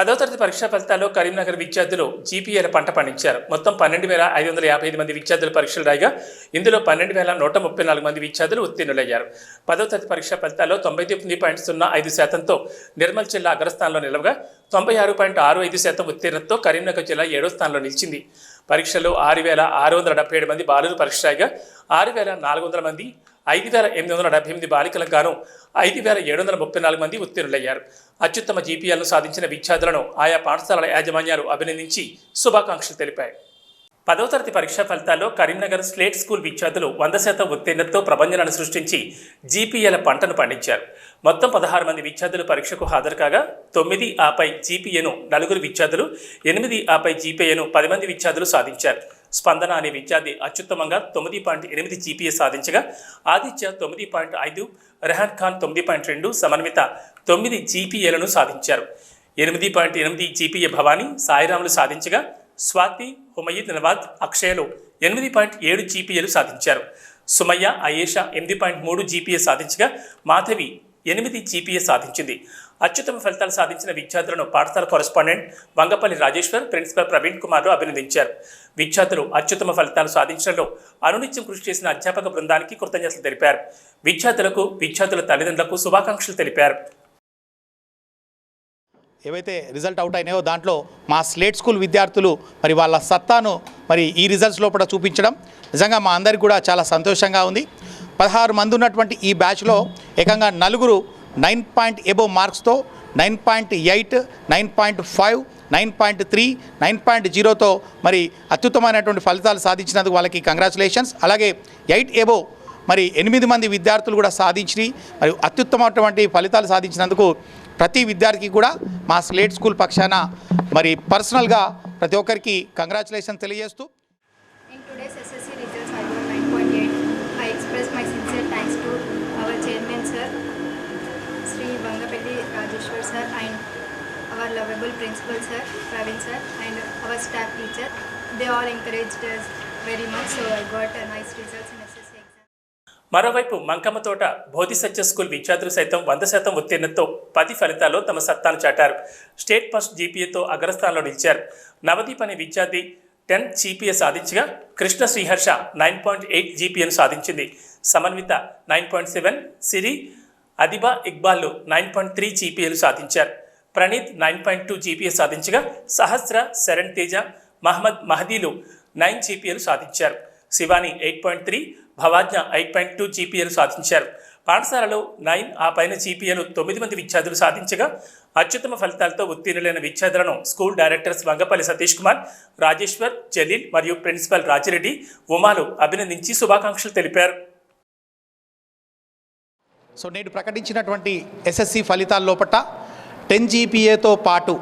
పదవ తరగతి పరీక్షా ఫలితాల్లో కరీంనగర్ విద్యార్థులు జీపీఏల పంట పండించారు. మొత్తం పన్నెండు వేల ఐదు వందల యాభై ఐదు మంది విద్యార్థులు పరీక్షలు రాయగా ఇందులో పన్నెండు వేల నూట ముప్పై నాలుగు మంది విద్యార్థులు ఉత్తీర్ణులయ్యారు. పదవ తరగతి పరీక్షా ఫలితాల్లో తొంభై తొమ్మిది పాయింట్ సున్నా ఐదు శాతంతో నిర్మల్ జిల్లా అగ్రస్థానంలో నిలవగా తొంభై ఆరు పాయింట్ ఆరు ఐదు శాతం ఉత్తీర్ణతతో కరీంనగర్ జిల్లా ఏడో స్థానంలో నిలిచింది. పరీక్షలో ఆరు వేల ఆరు వందల డెబ్బై ఏడు మంది బాలురు పరీక్ష రాయగా ఆరు వేల నాలుగు వందల మంది ఐదు వేల ఎనిమిది వందల డెబ్బై ఎనిమిది బాలికలకు గాను ఐదు వేల ఏడు వందల ముప్పై నాలుగు మంది ఉత్తీర్ణులయ్యారు. అత్యుత్తమ జీపీఎల్ను సాధించిన విద్యార్థులను ఆయా పాఠశాలల యాజమాన్యాలు అభినందించి శుభాకాంక్షలు తెలిపాయి. పదవ తరగతి పరీక్షా ఫలితాల్లో కరీంనగర్ స్లేట్ స్కూల్ విద్యార్థులు వంద శాతం ఉత్తీర్ణతతో ప్రబంధనను సృష్టించి జీపీఏల పంటను పండించారు. మొత్తం పదహారు మంది విద్యార్థులు పరీక్షకు హాజరు కాగా తొమ్మిది ఆపై జీపీఏను నలుగురు విద్యార్థులు ఎనిమిది ఆపై జీపీఏను పది మంది విద్యార్థులు సాధించారు. స్పందన అనే విద్యార్థి అత్యుత్తమంగా తొమ్మిది పాయింట్ ఎనిమిది జీపీఏ సాధించగా ఆదిత్య తొమ్మిది పాయింట్ ఐదు రెహాన్ ఖాన్ తొమ్మిది పాయింట్ రెండు సమన్విత తొమ్మిది జీపీఏలను సాధించారు. ఎనిమిది పాయింట్ ఎనిమిది జీపీఏ భవానీ సాయిరాములు సాధించగా స్వాతి హుమయీద్ నవాద్ అక్షయలు ఎనిమిది పాయింట్ ఏడు జీపీఏలు సాధించారు. సుమయ్య అయేషా ఎనిమిది పాయింట్ మూడు జీపీఏ సాధించగా మాధవి ఎనిమిది జీపీఏ సాధించింది. అత్యుత్తమ ఫలితాలు సాధించిన విద్యార్థులను పాఠశాల కరెస్పాండెంట్ వంగపల్లి రాజేశ్వర్ ప్రిన్సిపల్ ప్రవీణ్ కుమార్లు అభినందించారు. విద్యార్థులు అత్యుత్తమ ఫలితాలు సాధించడంలో అనునిత్యం కృషి చేసిన అధ్యాపక బృందానికి కృతజ్ఞతలు తెలిపారు. విద్యార్థులకు విద్యార్థుల తల్లిదండ్రులకు శుభాకాంక్షలు తెలిపారు. ఏవైతే రిజల్ట్ అవుట్ అయినాయో దాంట్లో మా స్లేట్ స్కూల్ విద్యార్థులు మరి వాళ్ళ సత్తాను మరి ఈ రిజల్ట్స్ లోపల చూపించడం నిజంగా మా అందరికి కూడా చాలా సంతోషంగా ఉంది. పదహారు మంది ఉన్నటువంటి ఈ బ్యాచ్లో ఏకంగా నలుగురు nine point above మార్క్స్తో nine point eight nine point five nine point three nine point జీరోతో మరి అత్యుత్తమైనటువంటి ఫలితాలు సాధించినందుకు వాళ్ళకి కంగ్రాచులేషన్స్. అలాగే ఎయిట్ ఎబో మరి ఎనిమిది మంది విద్యార్థులు కూడా సాధించి మరియు అత్యుత్తమైనటువంటి ఫలితాలు సాధించినందుకు ప్రతి విద్యార్థికి కూడా మా స్లేట్ స్కూల్ పక్షాన మరి పర్సనల్గా ప్రతి ఒక్కరికి కంగ్రాచులేషన్ తెలియజేస్తూ In today's SSC results, I got 9.8. I express my sincere thanks to our chairman, sir, Sri Bangapelli Rajeshwar, sir, and our lovable principal, sir, Pravin sir, and our staff teacher. They all encouraged us very much, so I got a nice results in SSC మరోవైపు మంకమ్మ తోట బోధిసత్య school విద్యార్థులు సైతం వంద శాతం ఉత్తీర్ణతతో పది ఫలితాల్లో తమ సత్తాను చాటారు. స్టేట్ ఫస్ట్ జీపీఏతో అగ్రస్థానంలో నిలిచారు. నవదీప్ అనే విద్యార్థి టెన్ జీపీఏ సాధించగా Krishna Sriharsha nine point eight జీపీఏను సాధించింది. Samanvitha nine point seven Siri Adiba ఇక్బాల్లు nine point three జీపీఏలు సాధించారు. Praneeth nine point two GPA సాధించగా సహస్ర శరణ్ తేజ మహమ్మద్ మహదీలు నైన్ జీపీఏలు సాధించారు. Shivani eight point three Bhavagna eight point two జీపీఏలు సాధించారు. పాఠశాలలో నైన్ ఆ పైన జీపీఏలు తొమ్మిది మంది విద్యార్థులు సాధించగా అత్యుత్తమ ఫలితాలతో ఉత్తీర్ణులైన విద్యార్థులను స్కూల్ డైరెక్టర్స్ వంగపల్లి సతీష్ కుమార్ రాజేశ్వర్ జలీల్ మరియు ప్రిన్సిపల్ రాజిరెడ్డి ఉమాలు అభినందించి శుభాకాంక్షలు తెలిపారు. సో నేడు ప్రకటించినటువంటి ఎస్ఎస్సి ఫలితాల లోపట టెన్ జీపీఏతో పాటు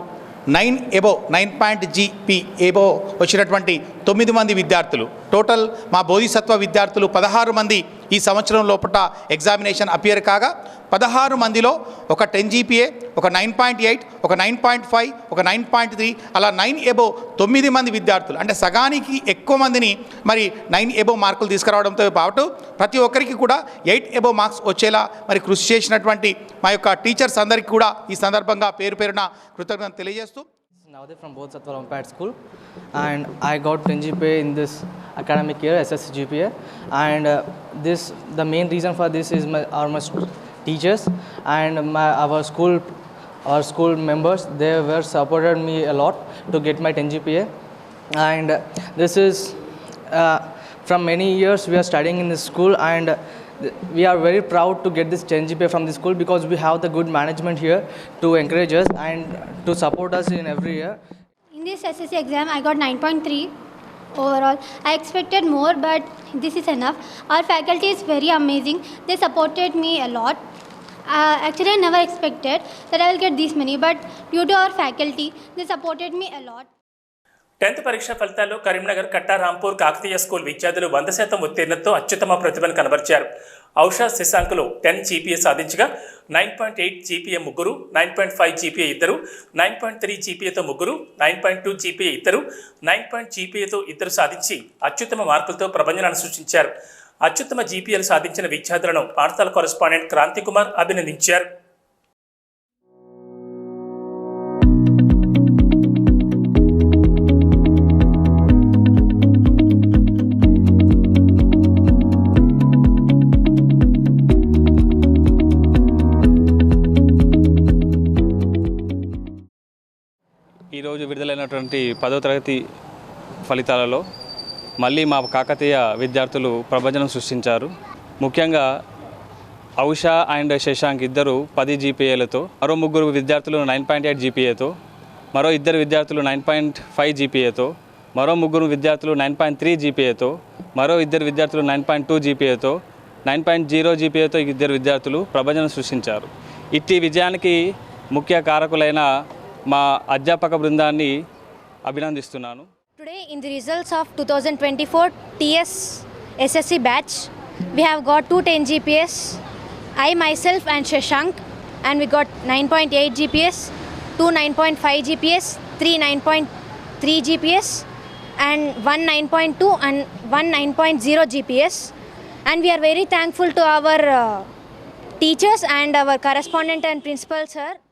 nine above nine point GP above వచ్చినటువంటి తొమ్మిది మంది విద్యార్థులు. టోటల్ మా బోధిసత్వ విద్యార్థులు పదహారు మంది ఈ సంవత్సరం లోపల ఎగ్జామినేషన్ అపియర్ కాగా పదహారు మందిలో ఒక టెన్ జీపీఏ ఒక నైన్ పాయింట్ ఎయిట్ ఒక నైన్ పాయింట్ ఫైవ్ ఒక నైన్ పాయింట్ త్రీ అలా నైన్ ఎబో తొమ్మిది మంది విద్యార్థులు. అంటే సగానికి ఎక్కువ మందిని మరి నైన్ ఎబో మార్కులు తీసుకురావడంతో పాటు ప్రతి ఒక్కరికి కూడా ఎయిట్ ఎబో మార్క్స్ వచ్చేలా మరి కృషి చేసినటువంటి మా యొక్క టీచర్స్ అందరికీ కూడా ఈ సందర్భంగా పేరు పేరున కృతజ్ఞత తెలియజేస్తూ Nowadays from both Satwar Umpire School. And I got 10 GPA in this academic year, SSC GPA and uh, this, the main reason for this is my, are my teachers. And my, our school, our school members, they were supported me a lot to get my 10 GPA and uh, this is uh, from many years we are studying in this school. And we are very proud to get this 10 GPA from the school because we have the good management here to encourage us and to support us in every year. In this SSC exam, I got 9.3 overall. I expected more, but this is enough. Our faculty is very amazing. They supported me a lot. Uh, actually, I never expected that I will get this many, but due to our faculty, they supported me a lot. Tenth పరీక్ష ఫలితాల్లో Karimnagar Katta Rampur Kakatiya school విద్యార్థులు వంద శాతం ఉత్తీర్ణతతో అత్యుత్తమ ప్రతిభను కనబరిచారు. ఔషా శశాంకులు టెన్ జీపీఏ సాధించగా నైన్ పాయింట్ ఎయిట్ జీపీఏ ముగ్గురు నైన్ పాయింట్ ఫైవ్ జీపీఏ ఇద్దరు నైన్ పాయింట్ త్రీ జీపీఏతో ముగ్గురు నైన్ పాయింట్ టూ జీపీఏ ఇద్దరు నైన్ పాయింట్ జీపీఏతో ఇద్దరు సాధించి అత్యుత్తమ మార్కులతో ప్రభంజనాన్ని సృష్టించారు. అత్యుత్తమ జీపీఏలు సాధించిన విద్యార్థులను పాఠశాల కరెస్పాండెంట్ క్రాంతికుమార్ అభినందించారు. ఈరోజు విడుదలైనటువంటి పదో తరగతి ఫలితాలలో మళ్ళీ మా కాకతీయ విద్యార్థులు ప్రభంజనం సృష్టించారు. ముఖ్యంగా ఔషా అండ్ శశాంక్ ఇద్దరు పది జీపీఏలతో మరో ముగ్గురు విద్యార్థులు నైన్ పాయింట్ ఎయిట్ జీపీఏతో మరో ఇద్దరు విద్యార్థులు నైన్ పాయింట్ ఫైవ్ జీపీఏతో మరో ముగ్గురు విద్యార్థులు నైన్ పాయింట్ త్రీ జీపీఏతో మరో ఇద్దరు విద్యార్థులు నైన్ పాయింట్ టూ జీపీఏతో నైన్ పాయింట్ జీరో జీపీఏతో ఇద్దరు విద్యార్థులు ప్రభజనం సృష్టించారు. ఇట్టి విజయానికి ముఖ్య కారకులైన మా అధ్యాపక బృందాన్ని అభినందిస్తున్నాను. Today in the results of two thousand twenty four TS SSC batch we have got two ten GPs I myself and Shashank and we got nine point eight GPs two nine point five GPs three nine point three GPs and one nine point two and one nine point zero GPs and we are very thankful to our teachers and our correspondent and principal sir